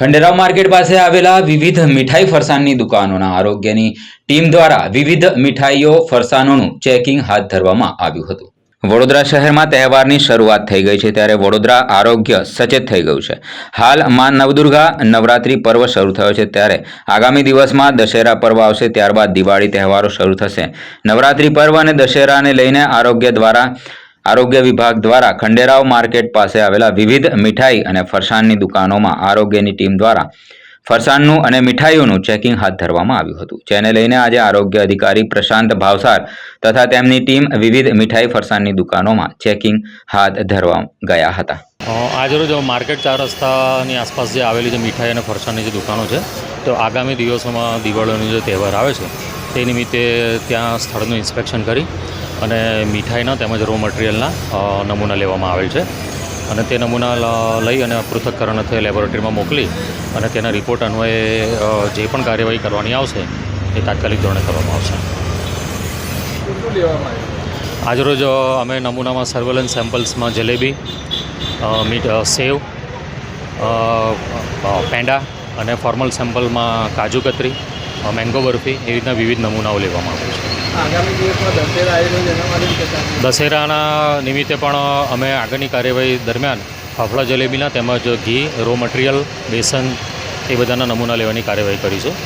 Khanderao market પાસે આવેલા વિવિધ મીઠાઈ ફરસાણની દુકાનોના આરોગ્યની ટીમ દ્વારા વિવિધ મીઠાઈઓ ફરસાણોનું ચેકિંગ હાથ ધરવામાં આવ્યું હતું. વડોદરા શહેરમાં તહેવારની શરૂઆત થઈ ગઈ છે ત્યારે વડોદરા આરોગ્ય સચેત થઈ ગયું છે. હાલમાં નવદુર્ગા નવરાત્રી પર્વ શરૂ થયો છે ત્યારે આગામી દિવસમાં દશેરા પર્વ આવશે, ત્યારબાદ દિવાળી તહેવારો શરૂ થશે. નવરાત્રી પર્વ અને દશેરાને લઈને આરોગ્ય દ્વારા આરોગ્ય વિભાગ દ્વારા ખંડેરાવ માર્કેટ પાસે આવેલા વિવિધ મીઠાઈ અને ફરસાણની દુકાનોમાં આરોગ્યની ટીમ દ્વારા ફરસાણનું અને મીઠાઈઓનું ચેકિંગ હાથ ધરવામાં આવ્યું હતું. જેને લઈને આજે આરોગ્ય અધિકારી પ્રશાંત ભાવસાર તથા તેમની ટીમ વિવિધ મીઠાઈ ફરસાણની દુકાનોમાં ચેકિંગ હાથ ધરવા ગયા હતા. આજરોજ માર્કેટ ચાર રસ્તાની આસપાસ જે આવેલી જે મીઠાઈ અને ફરસાણની જે દુકાનો છે, તો આગામી દિવસોમાં દિવાળીનો જે તહેવાર આવે છે તે નિમિત્તે ત્યાં સ્થળનું ઇન્સ્પેક્શન કરી અને મીઠાઈના તેમજ રો મટીરિયલના નમૂના લેવામાં આવેલ છે. અને તે નમૂના લઈ અને પૃથ્થકરણ અર્થે લેબોરેટરીમાં મોકલી અને તેના રિપોર્ટ અન્વયે જે પણ કાર્યવાહી કરવાની આવશે એ તાત્કાલિક ધોરણે કરવામાં આવશે. આજરોજ અમે નમૂનામાં સર્વેલન્સ સેમ્પલ્સમાં જલેબી મીઠ સેવ પેંડા અને ફોર્મલ સેમ્પલમાં કાજુ કતરી મેંગો બરફી એવી રીતના વિવિધ નમૂનાઓ લેવામાં આવે છે. દશેરાના નિમિત્તે પણ અમે આગળની કાર્યવાહી દરમિયાન ફાફડા જલેબીના તેમજ ઘી રો મટીરિયલ બેસન એ બધાના નમૂના લેવાની કાર્યવાહી કરીશું.